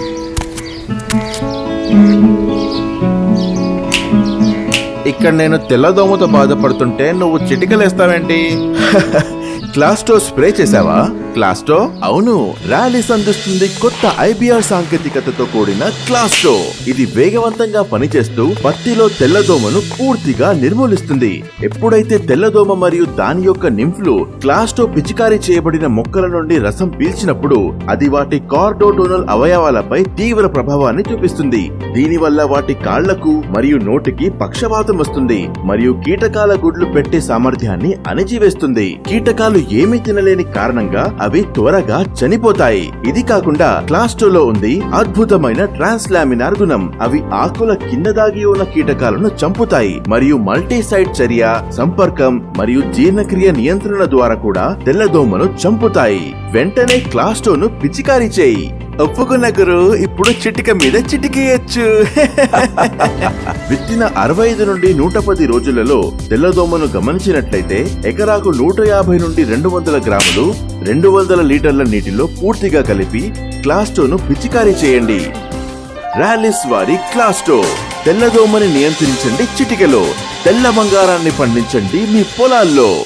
Thank you. ఇక్కడ నేను తెల్లదోమతో బాధపడుతుంటే నువ్వు చిటికలేస్తావేంటి? క్లాస్టో స్ప్రే చేసావా క్లాస్టో అవును ర్యాలీస్ అందిస్తుంది కొత్త ఐబిఆర్ సాంకేతికతతో కూడిన క్లాస్టో ఇది వేగవంతంగా పనిచేస్తూ పత్తిలో తెల్లదోమను పూర్తిగా నిర్మూలిస్తుంది. ఎప్పుడైతే తెల్లదోమ మరియు దాని యొక్క నింఫ్లు క్లాస్టో పిచికారీ చేయబడిన మొక్కల నుండి రసం పీల్చినప్పుడు అది వాటి కార్డోటోనల్ అవయవాలపై తీవ్ర ప్రభావాన్ని చూపిస్తుంది. దీనివల్ల వాటి కాళ్ళకు మరియు నోటికి పక్షవాతం వస్తుంది మరియు కీటకాల గుడ్లు పెట్టే సామర్థ్యాన్ని అణిచివేస్తుంది. కీటకాలు ఏమీ తినలేని కారణంగా అవి త్వరగా చనిపోతాయి. ఇది కాకుండా క్లాస్టోలో ఉంది అద్భుతమైన ట్రాన్స్లామినార్ గుణం. అవి ఆకుల కింద దాగి ఉన్న కీటకాలను చంపుతాయి మరియు మల్టీసైడ్ చర్య సంపర్కం మరియు జీర్ణక్రియ నియంత్రణ ద్వారా కూడా తెల్లదోమను చంపుతాయి. వెంటనే క్లాస్టోను పిచికారీ చేయి. ఒప్పుకున్న గురు ఇప్పుడు చిటిక మీద చిటికేయచ్చు. విత్తిన అరవై ఐదు నుండి నూట పది రోజులలో తెల్లదోమను గమనించినట్లయితే ఎకరాకు నూట యాభై నుండి రెండు వందల గ్రాములు రెండు వందల లీటర్ల నీటిలో పూర్తిగా కలిపి క్లాస్టోను పిచికారీ చేయండి. ర్యాలిస్ వారి క్లాస్టో తెల్లదోమని నియంత్రించండి చిటికలో. తెల్ల బంగారాన్ని పండించండి మీ పొలాల్లో.